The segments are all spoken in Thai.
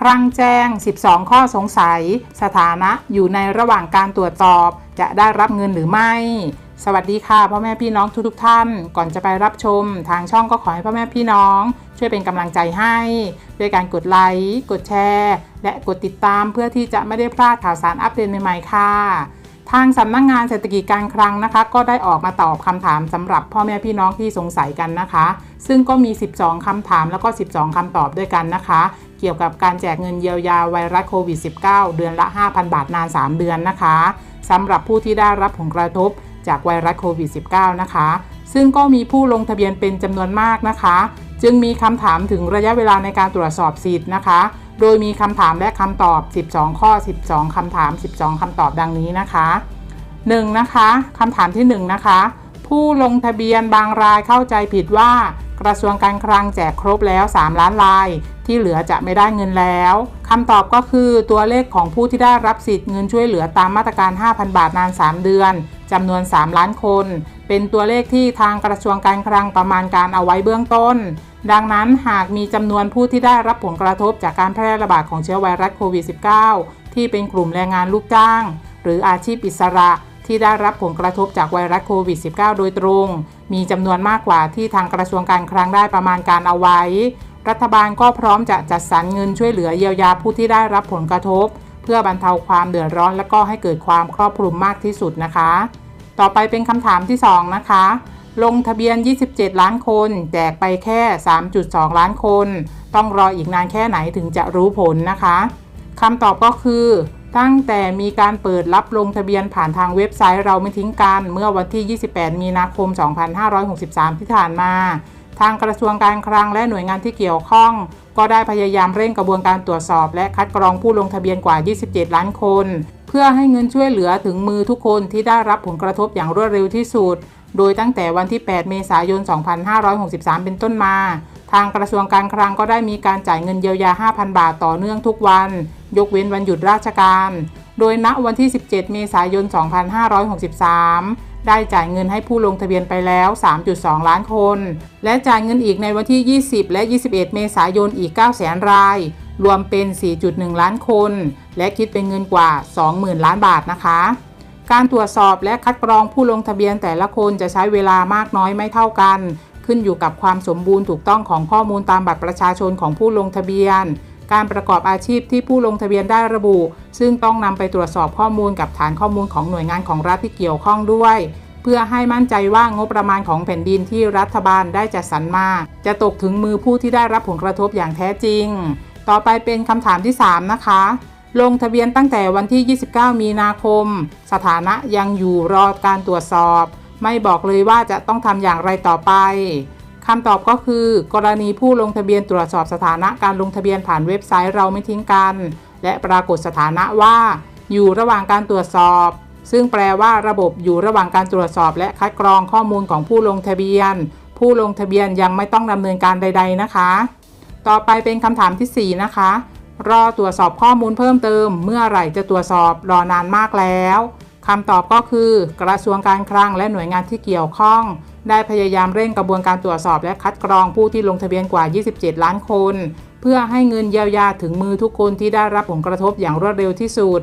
ครั้งแจ้ง 12 ข้อสงสัย สถานะอยู่ในระหว่างการตรวจสอบ จะได้รับเงินหรือไม่ สวัสดีค่ะพ่อแม่พี่น้องทุกๆท่าน ก่อนจะไปรับชม ทางช่องก็ขอให้พ่อแม่พี่น้อง ช่วยเป็นกำลังใจให้ ด้วยการกดไลค์ กดแชร์ และกดติดตามเพื่อที่จะไม่ได้พลาดข่าวสารอัปเดตใหม่ๆค่ะทางสำนักงงานเศรษฐกิจการคลังนะคะ ก็ได้ออกมาตอบคำถามสำหรับพ่อแม่พี่น้องที่สงสัยกันนะคะ ซึ่งก็มี 12 คำถามแล้วก็ 12 คำตอบด้วยกันนะคะ เกี่ยวกับการแจกเงินเยียวยาไวรัสโควิด -19 เดือนละ 5,000 บาทนาน 3 เดือนนะคะสำหรับผู้ที่ได้รับผลกระทบจากไวรัสโควิด -19 นะคะ ซึ่งก็มีผู้ลงทะเบียนเป็นจำนวนมากนะคะ จึงมีคำถามถึงระยะเวลาในการตรวจสอบสิทธิ์นะคะ โดยมีคำถามและคำตอบ 12 ข้อ 12คำถาม 12คำตอบดังนี้นะคะ 1. นะคะคำถามที่ 1 นะคะ ผู้ลงทะเบียนบางรายเข้าใจผิดว่า กระทรวงการคลังแจกครบแล้ว 3 ล้านราย ที่เหลือจะไม่ได้เงินแล้วคำตอบก็คือตัวเลขของผู้ที่ได้รับสิทธิ์เงินช่วยเหลือตามมาตรการ 5,000 บาทนาน 3 เดือนจำนวน 3 ล้านคน เป็นตัวเลขที่ทางกระทรวงการคลังประมาณการเอาไว้เบื้องต้น ดังนั้นหากมีจำนวนผู้ที่ได้รับผลกระทบจากการแพร่ระบาดของเชื้อไวรัสโควิด -19 ที่เป็นกลุ่มแรงงานลูกจ้าง หรืออาชีพอิสระ ที่ได้รับผลกระทบจากไวรัสโควิด -19 โดยตรง มีจำนวนมากกว่าที่ทางกระทรวงการคลังได้ประมาณการเอาไว้ รัฐบาลก็พร้อมจะจัดสรรเงินช่วยเหลือเยียวยาผู้ที่ได้รับผลกระทบ เพื่อบรรเทาความเดือดร้อน และก็ให้เกิดความครอบคลุมมากที่สุดนะคะ ต่อไปเป็นคำถามที่ 2 นะคะ ลงทะเบียน 27 ล้านคน แจกไปแค่ 3.2 ล้านคน ต้องรออีกนานแค่ไหนถึงจะรู้ผลนะคะคำตอบก็คือ ตั้งแต่มีการเปิดรับลงทะเบียนผ่านทางเว็บไซต์เราไม่ทิ้งกัน เมื่อวันที่ 28 มีนาคม 2563 ที่ผ่านมา ทางกระทรวงการคลังและหน่วยงานที่เกี่ยวข้อง ก็ได้พยายามเร่งกระบวนการตรวจสอบ และคัดกรองผู้ลงทะเบียนกว่า 27 ล้านคน เพื่อให้เงินช่วยเหลือถึงมือทุกคนที่ได้รับผลกระทบอย่างรวดเร็วที่สุด โดยตั้งแต่วันที่ 8 เมษายน 2563 เป็นต้นมาทางกระทรวงการคลังก็ได้มีการจ่ายเงินเยียวยา 5,000 บาทต่อเนื่องทุกวันยกเว้นวันหยุดราชการ โดยณวันที่ 17 เมษายน 2563 ได้จ่ายเงินให้ผู้ลงทะเบียนไปแล้ว 3.2 ล้านคน และจ่ายเงินอีกในวันที่ 20 และ 21 เมษายนอีก 9 แสนราย รวมเป็น 4.1 ล้านคน และคิดเป็นเงินกว่า 20,000 ล้านบาทนะคะ การตรวจสอบและคัดกรองผู้ลงทะเบียนแต่ละคนจะใช้เวลามากน้อยไม่เท่ากัน ขึ้นอยู่กับความสมบูรณ์ถูกต้องของข้อมูลตามบัตรประชาชนของผู้ลงทะเบียน การประกอบอาชีพที่ผู้ลงทะเบียนได้ระบุ ซึ่งต้องนำไปตรวจสอบข้อมูลกับฐานข้อมูลของหน่วยงานของรัฐที่เกี่ยวข้องด้วย เพื่อให้มั่นใจว่างบประมาณของแผ่นดินที่รัฐบาลได้จัดสรรมา จะตกถึงมือผู้ที่ได้รับผลกระทบอย่างแท้จริง ต่อไปเป็นคำถามที่ 3 นะคะลงทะเบียนตั้งแต่วันที่ 29 มีนาคม สถานะยังอยู่รอการตรวจสอบ ไม่บอกเลยว่าจะต้องทำอย่างไรต่อไป คำตอบก็คือ กรณีผู้ลงทะเบียนตรวจสอบสถานะการลงทะเบียนผ่านเว็บไซต์เราไม่ทิ้งกัน และปรากฏสถานะว่า อยู่ระหว่างการตรวจสอบ ซึ่งแปลว่าระบบอยู่ระหว่างการตรวจสอบ และคัดกรองข้อมูลของผู้ลงทะเบียน ผู้ลงทะเบียนยังไม่ต้องดำเนินการใด ๆนะคะ ต่อไปเป็นคำถามที่ 4 นะคะ รอตรวจสอบข้อมูลเพิ่มเติม เมื่อไหร่จะตรวจสอบรอนานมากแล้วคำตอบก็คือ กระทรวงการคลังและหน่วยงานที่เกี่ยวข้อง ได้พยายามเร่งกระบวนการตรวจสอบและคัดกรองผู้ที่ลงทะเบียนกว่า 27 ล้านคน เพื่อให้เงินเยียวยาถึงมือทุกคนที่ได้รับผลกระทบอย่างรวดเร็วที่สุด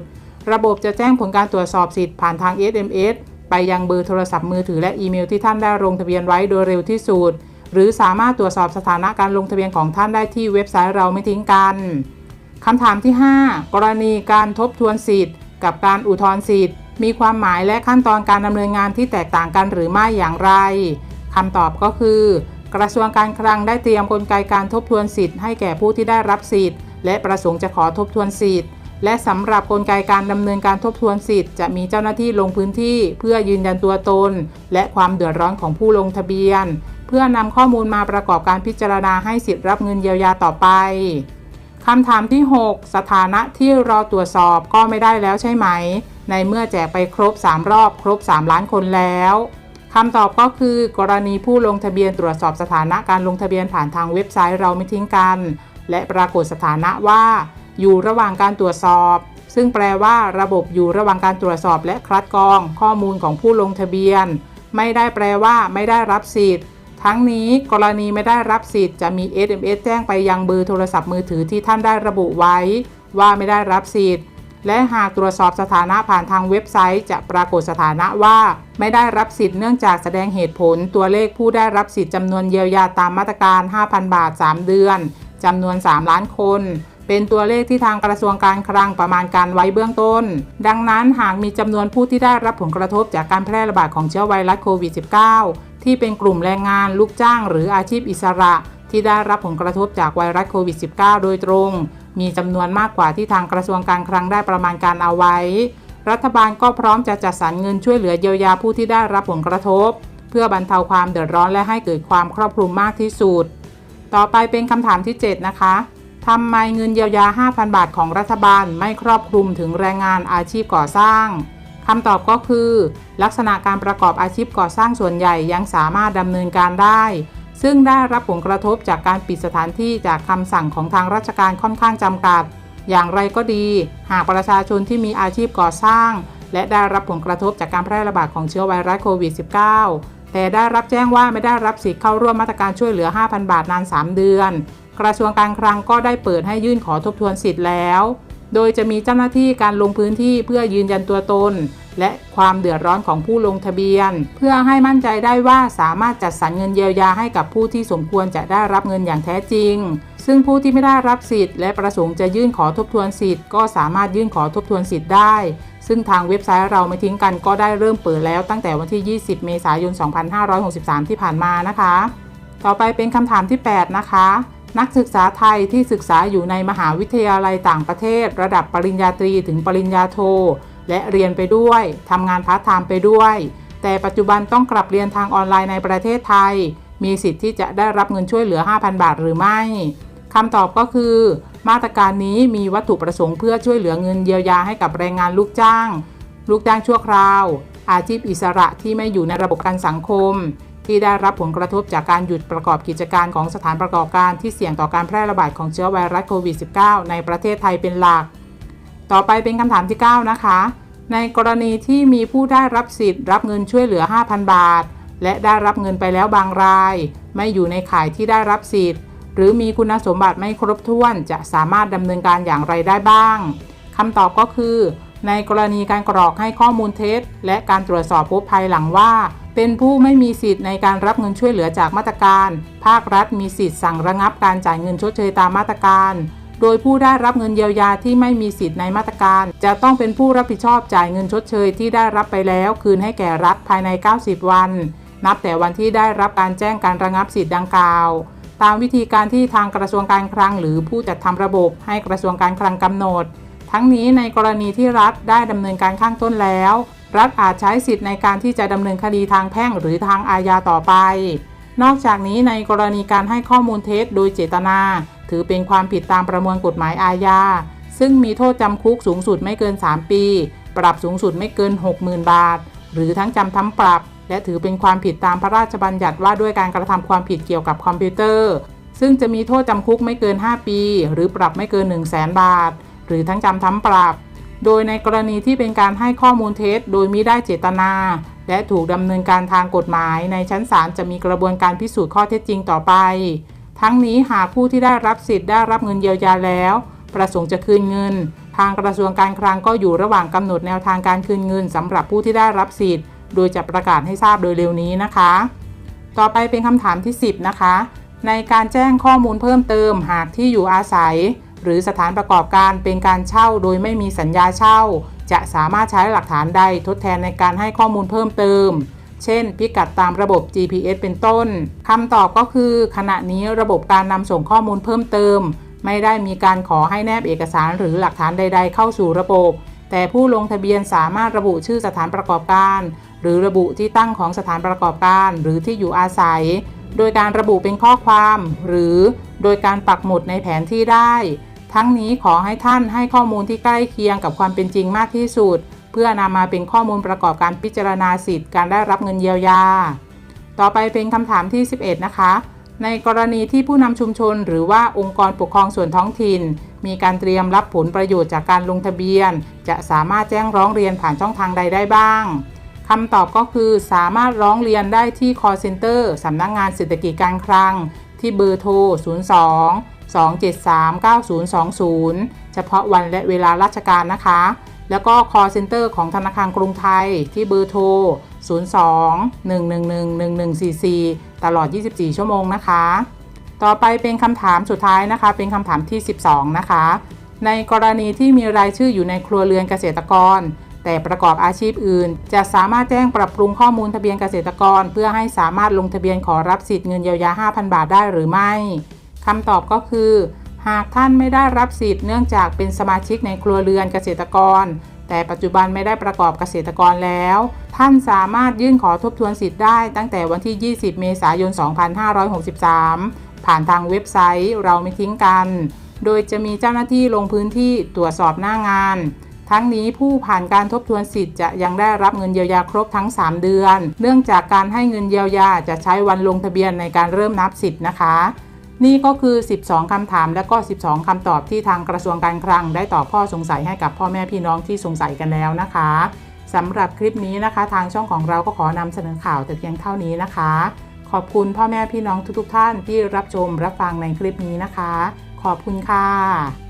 ระบบจะแจ้งผลการตรวจสอบสิทธิ์ผ่านทาง SMS ไปยังเบอร์โทรศัพท์มือถือและอีเมลที่ท่านได้ลงทะเบียนไว้โดยเร็วที่สุด หรือสามารถตรวจสอบสถานะการลงทะเบียนของท่านได้ที่เว็บไซต์เราไม่ทิ้งกันคำถามที่ 5 กรณีการทบทวนสิทธิ์ กับการอุทธรณ์สิทธิ์ มีความหมายและขั้นตอนการดำเนินงานที่แตกต่างกันหรือไม่อย่างไรคำตอบก็คือ กระทรวงการคลังได้เตรียมกลไกการทบทวนสิทธิ์ให้แก่ผู้ที่ได้รับสิทธิ์ และประสงค์จะขอทบทวนสิทธิ์ และสำหรับกลไกการดำเนินการทบทวนสิทธิ์จะมีเจ้าหน้าที่ลงพื้นที่ เพื่อยืนยันตัวตน และความเดือดร้อนของผู้ลงทะเบียน เพื่อนำข้อมูลมาประกอบการพิจารณาให้สิทธิ์รับเงินเยียวยาต่อไปคำถามที่ 6 สถานะที่รอตรวจสอบก็ไม่ได้แล้วใช่ไหม ในเมื่อแจกไปครบ 3 รอบครบ 3 ล้านคนแล้วคำตอบก็คือกรณีผู้ลงทะเบียนตรวจสอบสถานะการลงทะเบียนผ่านทางเว็บไซต์เราไม่ทิ้งกัน และปรากฏสถานะว่า อยู่ระหว่างการตรวจสอบ ซึ่งแปลว่าระบบอยู่ระหว่างการตรวจสอบและคัดกรอง ข้อมูลของผู้ลงทะเบียน ไม่ได้แปลว่าไม่ได้รับสิทธิ์ ทั้งนี้กรณีไม่ได้รับสิทธิ์จะมี SMS แจ้งไปยังเบอร์โทรศัพท์มือถือที่ท่านได้ระบุไว้ ว่าไม่ได้รับสิทธิ์ และหากตรวจสอบสถานะผ่านทางเว็บไซต์ จะปรากฏสถานะว่า ไม่ได้รับสิทธิ์เนื่องจากแสดงเหตุผล ตัวเลขผู้ได้รับสิทธิ์จำนวนเยียวยาตามมาตรการ 5,000 บาท 3 เดือนจำนวน 3 ล้านคน เป็นตัวเลขที่ทางกระทรวงการคลังประมาณการไว้เบื้องต้น ดังนั้นหากมีจำนวนผู้ที่ได้รับผลกระทบจากการแพร่ระบาดของเชื้อไวรัสโควิด -19 ที่เป็นกลุ่มแรงงานลูกจ้างหรืออาชีพอิสระ ที่ได้รับผลกระทบจากไวรัสโควิด -19 โดยตรง มีจำนวนมากกว่าที่ทางกระทรวงการคลังได้ประมาณการเอาไว้ รัฐบาลก็พร้อมจะจัดสรรเงินช่วยเหลือเยียวยาผู้ที่ได้รับผลกระทบ เพื่อบรรเทาความเดือดร้อนและให้เกิดความครอบคลุมมากที่สุด ต่อไปเป็นคำถามที่ 7 นะคะทำไมเงินเยียวยา 5,000 บาทของรัฐบาลไม่ครอบคลุมถึงแรงงานอาชีพก่อสร้างคำตอบก็คือ ลักษณะการประกอบอาชีพก่อสร้างส่วนใหญ่ยังสามารถดำเนินการได้ ซึ่งได้รับผลกระทบจากการปิดสถานที่จากคำสั่งของทางราชการค่อนข้างจำกัด อย่างไรก็ดี หากประชาชนที่มีอาชีพก่อสร้าง และได้รับผลกระทบจากการแพร่ระบาดของเชื้อไวรัสโควิด -19 แต่ได้รับแจ้งว่าไม่ได้รับสิทธิ์เข้าร่วมมาตรการช่วยเหลือ 5,000 บาทนาน 3 เดือน กระทรวงการคลังก็ได้เปิดให้ยื่นขอทบทวนสิทธิ์แล้ว โดยจะมีเจ้าหน้าที่การลงพื้นที่เพื่อยืนยันตัวตน และความเดือดร้อนของผู้ลงทะเบียน เพื่อให้มั่นใจได้ว่าสามารถจัดสรรเงินเยียวยาให้กับผู้ที่สมควรจะได้รับเงินอย่างแท้จริง ซึ่งผู้ที่ไม่ได้รับสิทธิ์และประสงค์จะยื่นขอทบทวนสิทธิ์ก็สามารถยื่นขอทบทวนสิทธิ์ได้ ซึ่งทางเว็บไซต์เราไม่ทิ้งกันก็ได้เริ่มเปิดแล้วตั้งแต่วันที่ 20 เมษายน 2563 ที่ผ่านมานะคะ ต่อไปเป็นคำถามที่ 8 นะคะนักศึกษาไทยที่ศึกษาอยู่ในมหาวิทยาลัยต่างประเทศ ระดับปริญญาตรีถึงปริญญาโท และเรียนไปด้วยทำงานพาร์ทไทม์ไปด้วย แต่ปัจจุบันต้องกลับเรียนทางออนไลน์ในประเทศไทย มีสิทธิ์ที่จะได้รับเงินช่วยเหลือ 5,000 บาทหรือไม่คำตอบก็คือ มาตรการนี้มีวัตถุประสงค์เพื่อช่วยเหลือเงินเยียวยาให้กับแรงงานลูกจ้าง ลูกจ้างชั่วคราว อาชีพอิสระที่ไม่อยู่ในระบบการสังคม ที่ได้รับผลกระทบจากการหยุดประกอบกิจการของสถานประกอบการที่เสี่ยงต่อการแพร่ระบาดของเชื้อไวรัสโควิด -19 ในประเทศไทยเป็นหลัก ต่อไปเป็นคำถามที่ 9 นะคะ ในกรณีที่มีผู้ได้รับสิทธิ์ รับเงินช่วยเหลือ 5,000 บาท และได้รับเงินไปแล้วบางราย ไม่อยู่ในข่ายที่ได้รับสิทธิ์ หรือมีคุณสมบัติไม่ครบถ้วน จะสามารถดำเนินการอย่างไรได้บ้างคำตอบก็คือ ในกรณีการกรอกให้ข้อมูลเท็จ และการตรวจสอบพบภายหลังว่า เป็นผู้ไม่มีสิทธิ์ในการรับเงินช่วยเหลือจากมาตรการ ภาครัฐมีสิทธิ์สั่งระงับการจ่ายเงินชดเชยตามมาตรการ โดยผู้ได้รับเงินเยียวยาที่ไม่มีสิทธิ์ในมาตรการ จะต้องเป็นผู้รับผิดชอบจ่ายเงินชดเชยที่ได้รับไปแล้ว คืนให้แก่รัฐภายใน 90 วัน นับแต่วันที่ได้รับการแจ้งการระงับสิทธิ์ดังกล่าว ตามวิธีการที่ทางกระทรวงการคลังหรือผู้จัดทำระบบให้กระทรวงการคลังกำหนด ทั้งนี้ในกรณีที่รัฐได้ดำเนินการข้างต้นแล้วรัฐอาจใช้สิทธิ์ในการที่จะดำเนินคดีทางแพ่งหรือทางอาญาต่อไป นอกจากนี้ในกรณีการให้ข้อมูลเท็จโดยเจตนา ถือเป็นความผิดตามประมวลกฎหมายอาญา ซึ่งมีโทษจำคุกสูงสุดไม่เกิน 3 ปี ปรับสูงสุดไม่เกิน 60,000 บาท หรือทั้งจำทั้งปรับ และถือเป็นความผิดตามพระราชบัญญัติว่าด้วยการกระทำความผิดเกี่ยวกับคอมพิวเตอร์ ซึ่งจะมีโทษจำคุกไม่เกิน 5 ปี หรือปรับไม่เกิน 1 0 0 0 0แบาท หรือทั้งจำทั้งปรับ โดยในกรณีที่เป็นการให้ข้อมูลเท็จโดยมิได้เจตนาและถูกดำเนินการทางกฎหมายในชั้นศาลจะมีกระบวนการพิสูจน์ข้อเท็จจริงต่อไป ทั้งนี้หากผู้ที่ได้รับสิทธิ์ได้รับเงินเยียวยาแล้ว ประสงค์จะคืนเงิน ทางกระทรวงการคลังก็อยู่ระหว่างกำหนดแนวทางการคืนเงินสำหรับผู้ที่ได้รับสิทธิ์ โดยจะประกาศให้ทราบโดยเร็วนี้นะคะ ต่อไปเป็นคำถามที่ 10 นะคะ ในการแจ้งข้อมูลเพิ่มเติมหากที่อยู่อาศัย หรือสถานประกอบการเป็นการเช่าโดยไม่มีสัญญาเช่า จะสามารถใช้หลักฐานใดทดแทนในการให้ข้อมูลเพิ่มเติม เช่น พิกัดตามระบบ GPS เป็นต้นคำตอบก็คือ ขณะนี้ระบบการนำส่งข้อมูลเพิ่มเติม ไม่ได้มีการขอให้แนบเอกสารหรือหลักฐานใด ๆ เข้าสู่ระบบ แต่ผู้ลงทะเบียนสามารถระบุชื่อสถานประกอบการ หรือระบุที่ตั้งของสถานประกอบการ หรือที่อยู่อาศัย โดยการระบุเป็นข้อความ หรือโดยการปักหมุดในแผนที่ได้ ทั้งนี้ขอให้ท่านให้ข้อมูลที่ใกล้เคียงกับความเป็นจริงมากที่สุด เพื่อนำมาเป็นข้อมูลประกอบการพิจารณาสิทธิ์การได้รับเงินเยียวยา ต่อไปเป็นคำถามที่ 11 นะคะ ในกรณีที่ผู้นำชุมชน หรือว่าองค์กรปกครองส่วนท้องถิ่น มีการเตรียมรับผลประโยชน์จากการลงทะเบียน จะสามารถแจ้งร้องเรียนผ่านช่องทางใดได้บ้างคคำตอบก็คือสามารถร้องเรียนได้ที่ call center สำนักงงานเศรษฐกิจการคลัง ที่เบอร์โทร 02 273 9020 เฉพาะวันและเวลาราชการนะคะ แล้วก็ call center ของธนาคารกรุงไทยที่เบอร์โทร 02 111 1144 ตลอด 24 ชั่วโมงนะคะ ต่อไปเป็นคำถามสุดท้ายนะคะ เป็นคำถามที่ 12 นะคะ ในกรณีที่มีรายชื่ออยู่ในครัวเรือนเกษตรกร แต่ประกอบอาชีพอื่น จะสามารถแจ้งปรับปรุงข้อมูลทะเบียนเกษตรกร เพื่อให้สามารถลงทะเบียนขอรับสิทธิ์เงินเยียวยา 5,000 บาทได้หรือไม่คำตอบก็คือ หากท่านไม่ได้รับสิทธิ์เนื่องจากเป็นสมาชิกในครัวเรือนเกษตรกร แต่ปัจจุบันไม่ได้ประกอบเกษตรกรแล้ว ท่านสามารถยื่นขอทบทวนสิทธิ์ได้ตั้งแต่วันที่ 20 เมษายน 2563 ผ่านทางเว็บไซต์เราไม่ทิ้งกัน โดยจะมีเจ้าหน้าที่ลงพื้นที่ตรวจสอบหน้างาน ทั้งนี้ผู้ผ่านการทบทวนสิทธิ์จะยังได้รับเงินเยียวยาครบทั้ง 3 เดือน เนื่องจากการให้เงินเยียวยาจะใช้วันลงทะเบียนในการเริ่มนับสิทธิ์นะคะ นี่ก็คือ 12คำถาม และก็ 12คำตอบที่ทางกระทรวงการคลัง ได้ตอบข้อสงสัยให้กับพ่อแม่พี่น้องที่สงสัยกันแล้วนะคะสำหรับคลิปนี้นะคะ ทางช่องของเราก็ขอนำเสนอข่าวแต่เพียงเท่านี้นะคะ ขอบคุณพ่อแม่พี่น้องทุกๆ ท่านที่รับชมรับฟังในคลิปนี้นะคะ ขอบคุณค่ะ